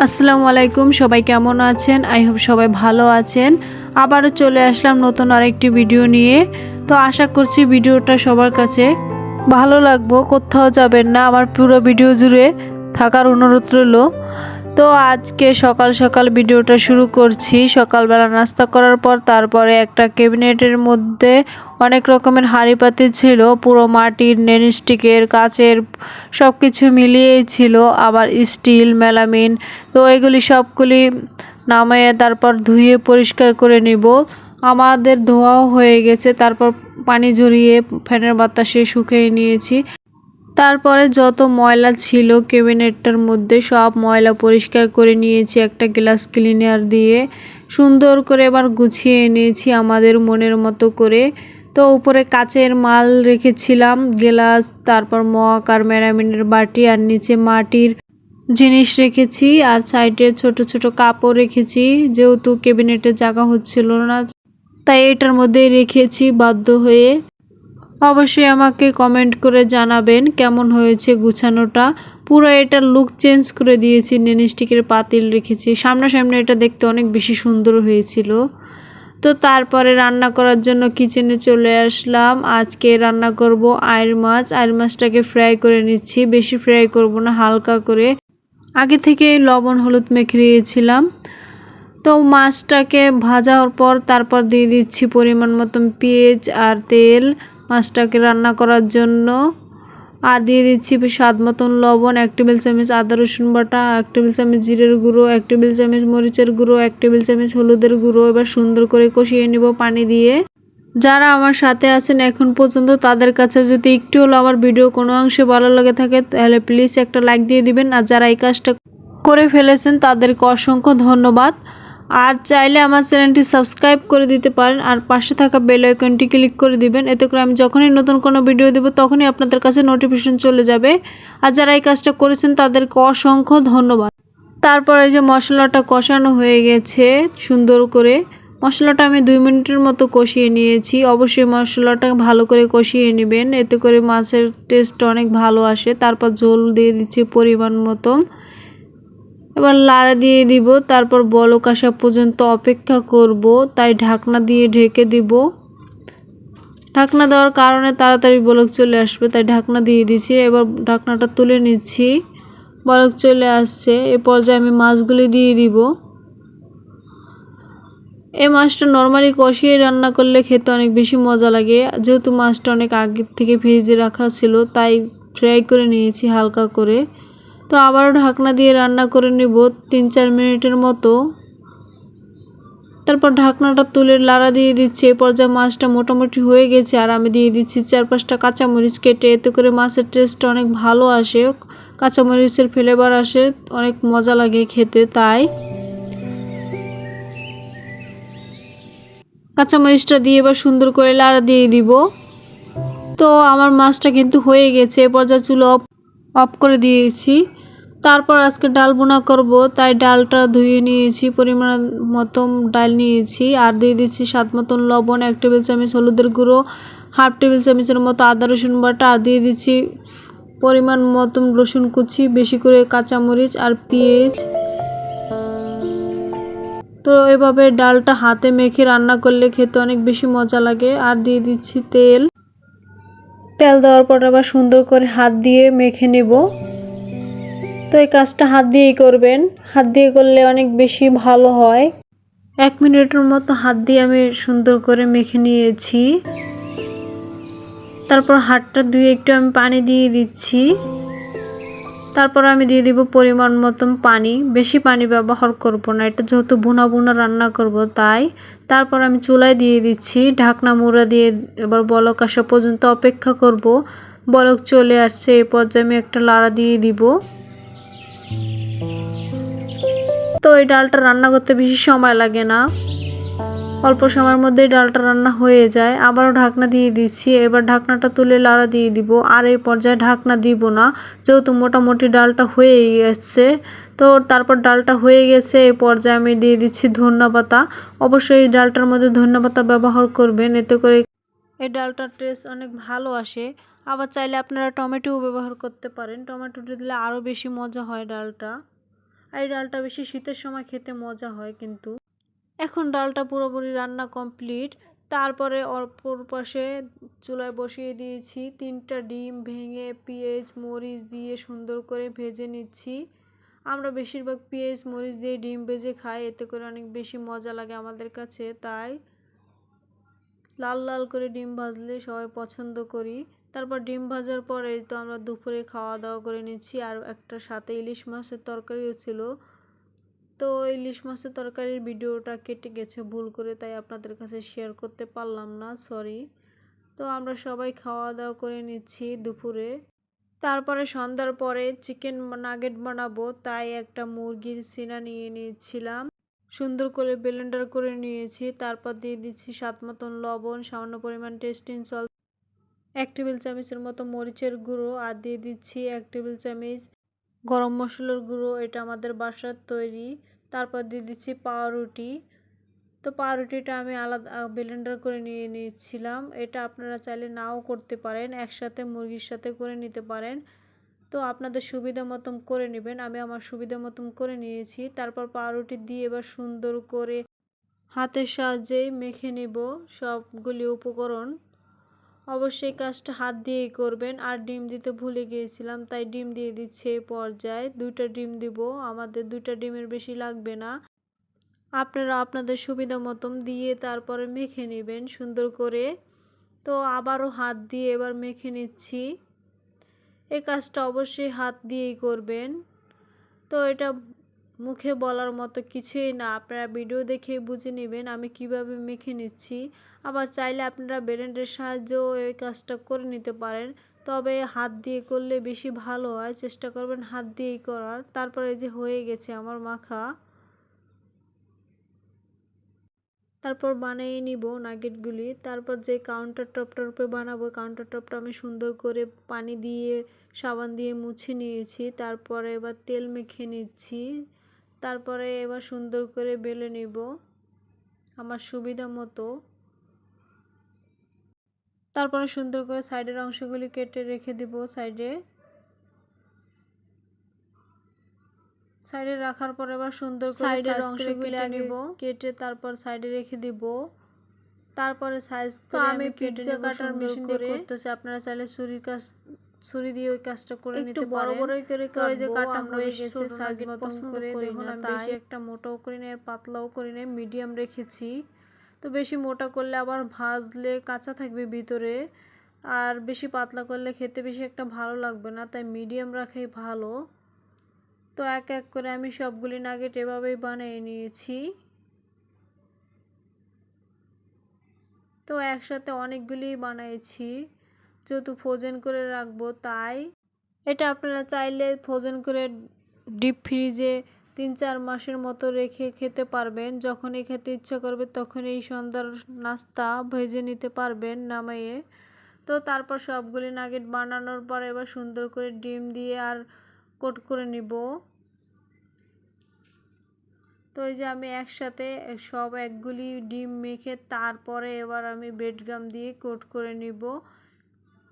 আসসালামু আলাইকুম, সবাই কেমন আছেন? আই হোপ সবাই ভালো আছেন। আবারও চলে আসলাম নতুন আরেকটি ভিডিও নিয়ে। তো আশা করছি ভিডিওটা সবার কাছে ভালো লাগবো, কোথাও যাবেন না। আমার পুরো ভিডিও জুড়ে থাকার অনুরোধ রইল। তো আজকে সকাল সকাল ভিডিওটা শুরু করছি। সকালবেলা নাস্তা করার পর তারপরে একটা ক্যাবিনেটের মধ্যে অনেক রকমের হাঁড়ি পাতি ছিল, পুরো মাটির নেনস্টিকের কাচের সব কিছু মিলিয়েই ছিল, আবার স্টিল, মেলামিন, তো এগুলি সবগুলি নামিয়ে তারপর ধুয়ে পরিষ্কার করে নিব। আমাদের ধোয়াও হয়ে গেছে, তারপর পানি ঝরিয়ে ফ্যানের বাতাসে শুকিয়ে নিয়েছি। তারপরে যত ময়লা ছিল ক্যাবিনেটটার মধ্যে সব ময়লা পরিষ্কার করে নিয়েছি, একটা গ্লাস ক্লিনার দিয়ে। সুন্দর করে এবার গুছিয়ে এনেছি আমাদের মনের মতো করে। তো উপরে কাচের মাল রেখেছিলাম, গ্লাস, তারপর মগ আর মেরামিনের বাটি আর নিচে মাটির জিনিস রেখেছি আর সাইডে ছোট ছোট কাপড় রেখেছি। যেহেতু ক্যাবিনেটে জায়গা হচ্ছিল না, তাই এটার মধ্যেই রেখেছি বাধ্য হয়ে। অবশ্যই আমাকে কমেন্ট করে জানাবেন কেমন হয়েছে গুছানোটা। পুরো এটার লুক চেঞ্জ করে দিয়েছি নেনস্টিকের পাতিল রেখেছি। সামনাসামনি এটা দেখতে অনেক বেশি সুন্দর হয়েছিল। তো তারপরে রান্না করার জন্য কিচেনে চলে আসলাম। আজকে রান্না করব আয়ের মাছ। আয়ের মাছটাকে ফ্রাই করে নিচ্ছি। বেশি ফ্রাই করব না, হালকা করে। আগে থেকে লবণ, হলুদ মেখে রেখেছিলাম তো মাছটাকে ভাজার পর তারপর দিয়ে দিচ্ছি পরিমাণ মতন পেঁয়াজ আর তেল। মাছটাকে রান্না করার জন্য। আর দিয়ে দিচ্ছি স্বাদ মতন লবণ, এক টেবিল চামচ আদা রসুন বাটা, এক টেবিল চামচ জিরের গুঁড়ো, এক টেবিল চামচ মরিচের গুঁড়ো, এক টেবিল চামচ হলুদের গুঁড়ো। এবার সুন্দর করে কষিয়ে নিব পানি দিয়ে। যারা আমার সাথে আছেন এখন পর্যন্ত, তাদের কাছে যদি একটু হলো আমার ভিডিও কোনো অংশে ভালো লাগে থাকে, তাহলে প্লিজ একটা লাইক দিয়ে দিবেন। আর যারা এই কাজটা করে ফেলেছেন, তাদেরকে অসংখ্য ধন্যবাদ। আর চাইলে আমার চ্যানেলটি সাবস্ক্রাইব করে দিতে পারেন আর পাশে থাকা বেল আইকনটি ক্লিক করে দিবেন। এতে করে আমি যখনই নতুন কোনো ভিডিও দেবো, তখনই আপনাদের কাছে নোটিফিকেশন চলে যাবে। আর যারা এই কাজটা করেছেন, তাদেরকে অসংখ্য ধন্যবাদ। তারপর এই যে মশলাটা কষানো হয়ে গেছে সুন্দর করে। মশলাটা আমি দুই মিনিটের মতো কষিয়ে নিয়েছি। অবশ্যই মশলাটা ভালো করে কষিয়ে নেবেন। এতে করে মাছের টেস্ট অনেক ভালো আসে। তারপর ঝোল দিয়ে দিচ্ছি পরিমাণ মতো। এবার লাড়া দিয়ে দিব, তারপর বলক আসা পর্যন্ত অপেক্ষা করব, তাই ঢাকনা দিয়ে ঢেকে দিব। ঢাকনা দেওয়ার কারণে তাড়াতাড়ি বলক চলে আসবে, তাই ঢাকনা দিয়ে দিচ্ছি। এবার ঢাকনাটা তুলে নিচ্ছি। বলক চলে আসছে, এ পর্যায়ে আমি মাছগুলি দিয়ে দিব। এই মাছটা নর্মালি কষিয়ে রান্না করলে খেতে অনেক বেশি মজা লাগে। যেহেতু মাছটা অনেক আগের থেকে ভেজে রাখা ছিল, তাই ফ্রাই করে নিয়েছি হালকা করে। তো আবারও ঢাকনা দিয়ে রান্না করে নিব তিন চার মিনিটের মতো। তারপর ঢাকনাটা তুলে লাড়া দিয়ে দিচ্ছি। এ পর্যায়ে মাছটা মোটামুটি হয়ে গেছে আর আমি দিয়ে দিচ্ছি চার পাঁচটা কাঁচামরিচ কেটে। এতে করে মাছের টেস্ট অনেক ভালো আসে, কাঁচামরিচের ফ্লেভার আসে, অনেক মজা লাগে খেতে তাই। কাঁচামরিচটা দিয়ে এবার সুন্দর করে লাড়া দিয়ে দিব। তো আমার মাছটা কিন্তু হয়ে গেছে। এ পর্যায়ে চুলো অফ করে দিয়েছি। তারপর আজকে ডাল বোনা করব, তাই ডালটা ধুয়ে নিয়েছি, পরিমাণ মতন ডাল নিয়েছি। আর দিয়ে দিচ্ছি স্বাদ মতন লবণ, এক টেবিল চামচ হলুদের গুঁড়ো, হাফ টেবিল চামচের মতো আদা, রসুন বাটা। আর দিয়ে দিচ্ছি পরিমাণ মতন রসুন কুচি, বেশি করে কাঁচামরিচ আর পেঁয়াজ। তো এভাবে ডালটা হাতে মেখে রান্না করলে খেতে অনেক বেশি মজা লাগে। আর দিয়ে দিচ্ছি তেল। তেল দেওয়ার পর আবার সুন্দর করে হাত দিয়ে মেখে নেব। তো এই কাজটা হাত দিয়েই করবেন। হাত দিয়ে করলে অনেক বেশি ভালো হয়। এক মিনিটের মতো হাত দিয়ে আমি সুন্দর করে মেখে নিয়েছি। তারপর হাতটা দুই একটু আমি পানি দিয়ে দিচ্ছি। তারপর আমি দিয়ে দিব পরিমাণ মতন পানি। বেশি পানি ব্যবহার করব না, এটা যেহেতু বুনা বুনা রান্না করব, তাই। তারপর আমি চুলায় দিয়ে দিচ্ছি, ঢাকনা মুড়া দিয়ে এবার বলক আসা পর্যন্ত অপেক্ষা করব। বলক চলে আসছে, এই পর্যায়ে আমি একটা লাড়া দিয়ে দিব। তো এই ডালটা রান্না করতে বেশি সময় লাগে না। অল্প সময়ের মধ্যেই ডালটা রান্না হয়ে যায়। আবারও ঢাকনা দিয়ে দিচ্ছি। এবার ঢাকনাটা তুলে লাড়া দিয়ে দিব। আর এই পর্যায়ে ঢাকনা দিব না, যেহেতু মোটামুটি ডালটা হয়ে গেছে। তো তারপর ডালটা হয়ে গেছে, এই পর্যায়ে আমি দিয়ে দিচ্ছি ধন্যপাতা অবশ্যই এই ডালটার মধ্যে ধন্যপাতা ব্যবহার করবেন, এতে করে এই ডালটার টেস্ট অনেক ভালো আসে। আবার চাইলে আপনারা টমেটোও ব্যবহার করতে পারেন। টমেটোটা দিলে আরও বেশি মজা হয় ডালটা। এই ডালটা বেশি শীতের সময় খেতে মজা হয় কিন্তু। এখন ডালটা পুরোপুরি রান্না কমপ্লিট। তারপরে অপর পাশে চুলায় বসিয়ে দিয়েছি তিনটা ডিম ভেঙে পেঁয়াজ, মরিচ দিয়ে সুন্দর করে ভেজে নিচ্ছি। আমরা বেশিরভাগ পেঁয়াজ, মরিচ দিয়ে ডিম ভেজে খাই, এতে করে অনেক বেশি মজা লাগে আমাদের কাছে, তাই লাল লাল করে ডিম ভাজলে সবাই পছন্দ করি। তারপর ডিম ভাজার পরে তো আমরা দুপুরে খাওয়া দাওয়া করে নিচ্ছি, আর একটা সাথে ইলিশ মাছের তরকারিও ছিল। তো ইলিশ মাছের তরকারির ভিডিওটা কেটে গেছে, ভুল করে তাই আপনাদের কাছে শেয়ার করতে পারলাম না সরি তো আমরা সবাই খাওয়া দাওয়া করে নিচ্ছি দুপুরে। তারপরে সন্ধ্যার পরে চিকেন নাগেট বানাবো, তাই একটা মুরগির সিনা নিয়ে নিয়েছিলাম। সুন্দর করে ব্লেন্ডার করে নিয়েছি, তারপর দিয়ে দিচ্ছি স্বাদ মতন লবণ, সামান্য পরিমাণ টেস্টিং সল্ট এক টেবিল চামচের মতো মরিচের গুঁড়ো, আর দিয়ে দিচ্ছি এক টেবিল চামচ গরম মশলার গুঁড়ো, এটা আমাদের বাসার তৈরি। তারপর দিয়ে দিচ্ছি পাউরুটি। তো পাউরুটিটা আমি আলাদা ব্লেন্ডার করে নিয়ে নিয়েছিলাম এটা আপনারা চাইলে নাও করতে পারেন, একসাথে মুরগির সাথে করে নিতে পারেন। তো আপনাদের সুবিধা মতন করে নেবেন, আমি আমার সুবিধা মতন করে নিয়েছি। তারপর পাউরুটি দিয়ে এবার সুন্দর করে হাতের সাহায্যেই মেখে নেব সবগুলি উপকরণ। অবশ্যই কাজটা হাত দিয়েই করবেন। আর ডিম দিতে ভুলে গিয়েছিলাম, তাই ডিম দিয়ে দিচ্ছে এই পর্যায়ে। দুইটা ডিম দিব, আমাদের দুইটা ডিমের বেশি লাগবে না। আপনারা আপনাদের সুবিধা মতন দিয়ে তারপরে মেখে নেবেন সুন্দর করে। তো আবারও হাত দিয়ে এবার মেখে নিচ্ছি। এই কাজটা অবশ্যই হাত দিয়েই করবেন। তো এটা মুখে বলার মতো কিছুই না। আপনারা ভিডিও দেখে বুঝে নেবেন আমি কীভাবে মেখে নিচ্ছি। আবার চাইলে আপনারা ব্লেন্ডের সাহায্যেও এই কাজটা করে নিতে পারেন। তবে হাত দিয়ে করলে বেশি ভালো হয়, চেষ্টা করবেন হাত দিয়েই করার। তারপরে যে হয়ে গেছে আমার মাখা। তারপর বানিয়ে নিব নাগেটগুলি। তারপর যে কাউন্টার টপটার উপরে বানাবো কাউন্টার টপটা আমি সুন্দর করে পানি দিয়ে, সাবান দিয়ে মুছে নিয়েছি। তারপরে এবার তেল মেখে নিচ্ছি। তারপরে এবার সুন্দর করে বেলে নিব আমার সুবিধা মতো। তারপরে সুন্দর করে সাইডের অংশগুলি কেটে রেখে দিব সাইডে। সাইডে রাখার পর এবার সুন্দর করে সাইডের অংশগুলি নিব। কেটে তারপর সাইডে রেখে দিব। তারপরে সাইজ করে আমি পিৎজা কাটার মেশিন দিয়ে করতেছি। আপনারা চাইলে ছুরির কাজ ছুরি দিয়ে ওই কাজটা করে নিতে বড় বড়ই করে ওই যে কাটা হয়ে গেছে সাইজ মতন করে দেখুন আমি বেশি একটা মোটাও করি না পাতলাও করি না মিডিয়াম রেখেছি। তো বেশি মোটা করলে আবার ভাজলে কাঁচা থাকবে ভিতরে আর বেশি পাতলা করলে খেতে বেশি একটা ভালো লাগবে না তাই মিডিয়াম রাখাই ভালো। তো এক এক করে আমি সবগুলি নাগেট এভাবেই বানিয়ে নিয়েছি। তো একসাথে অনেকগুলি বানিয়েছি যেহেতু ফ্রোজেন করে রাখব, তাই এটা আপনারা চাইলে ফ্রোজেন করে ডিপ ফ্রিজে তিন চার মাসের মতো রেখে খেতে পারবেন। যখনই খেতে ইচ্ছা করবে তখন এই সন্ধ্যার নাস্তা ভেজে নিতে পারবেন নামাইয়ে তো তারপর সবগুলি নাগেট বানানোর পর এবার সুন্দর করে ডিম দিয়ে আর কোট করে নিব। তো এই যে আমি একসাথে সব একগুলি ডিম মেখে তারপরে এবার আমি বেডগাম দিয়ে কোট করে নিব।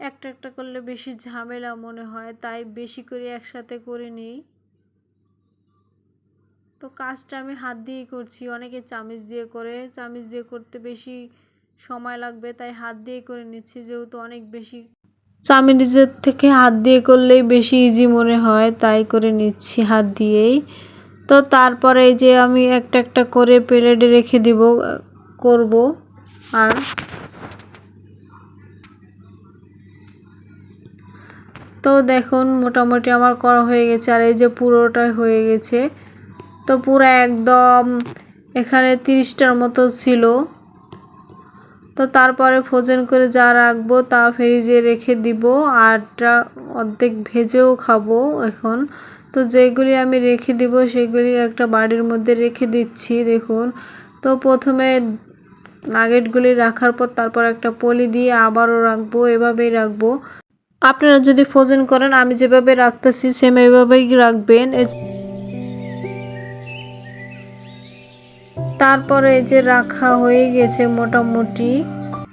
একটা একটা করলে বেশি ঝামেলা মনে হয়, তাই বেশি করে একসাথে করে নিই। তো কাজটা আমি হাত দিয়েই করছি, অনেকে চামিচ দিয়ে করে, চামিচ দিয়ে করতে বেশি সময় লাগবে, তাই হাত দিয়েই করে নিচ্ছি, যেহেতু অনেক বেশি চামিচের থেকে হাত দিয়ে করলেই বেশি ইজি মনে হয়, তাই করে নিচ্ছি হাত দিয়েই। তো তারপরে যে আমি একটা একটা করে প্লেটে রেখে দিব, করব, আর তো দেখুন, মোটামুটি আমার করা হয়ে গেছে আর এই যে পুরোটাই হয়ে গেছে। তো পুরো একদম এখানে তিরিশটার মতো ছিল। তো তারপরে ফ্রোজেন করে যা রাখব তা ফ্রিজে রেখে দিব আরটা অর্ধেক ভেজেও খাব এখন। তো যেগুলি আমি রেখে দিব সেগুলি একটা বাড়ির মধ্যে রেখে দিচ্ছি, দেখুন। তো প্রথমে নাগেটগুলি রাখার পর তারপর একটা পলি দিয়ে আবারও রাখব, এভাবেই রাখব। আপনারা যদি ফ্রোজেন করেন, আমি যেভাবে রাখতেছি সেম এভাবেই রাখবেন। তারপরে এই যে রাখা হয়ে গেছে মোটামুটি।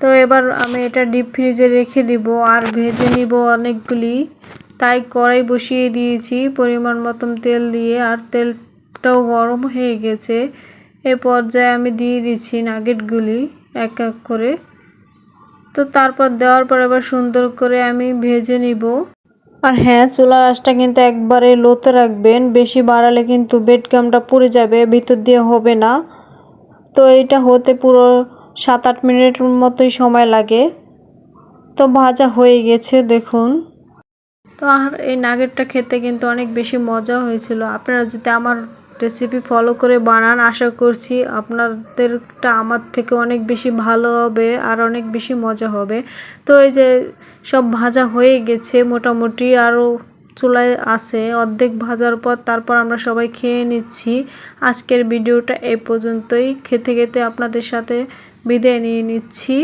তো এবার আমি এটা ডিপ ফ্রিজে রেখে দিব আর ভেজে নিব অনেকগুলি। তাই কড়াই বসিয়ে দিয়েছি পরিমাণ মতন তেল দিয়ে আর তেল তেলটাও গরম হয়ে গেছে। এ পর্যায়ে আমি দিয়ে দিচ্ছি নাগেটগুলি এক এক করে। তো তারপর দেওয়ার পর আবার সুন্দর করে আমি ভেজে নিব। আর হ্যাঁ চুলার আঁচটা কিন্তু একবারে লোতে রাখবেন। বেশি বাড়ালে কিন্তু বেডগামটা পুড়ে যাবে ভিতর দিয়ে হবে না। তো এটা হতে পুরো সাত আট মিনিটের মতোই সময় লাগে। তো ভাজা হয়ে গেছে দেখুন। তো আর এই নাগেটটা খেতে কিন্তু অনেক বেশি মজা হয়েছিল। আপনারা যদি আমার রেসিপি ফলো করে বানান, আশা করছি আপনাদেরটা আমার থেকে অনেক বেশি ভালো হবে আর অনেক বেশি মজা হবে। তো এই যে সব ভাজা হয়ে গেছে মোটামুটি, আরও চুলায় আছে, অর্ধেক ভাজার পর তারপর আমরা সবাই খেয়ে নিচ্ছি। আজকের ভিডিওটা এ পর্যন্তই। খেতে খেতে আপনাদের সাথে বিদায় নিয়ে নিচ্ছি।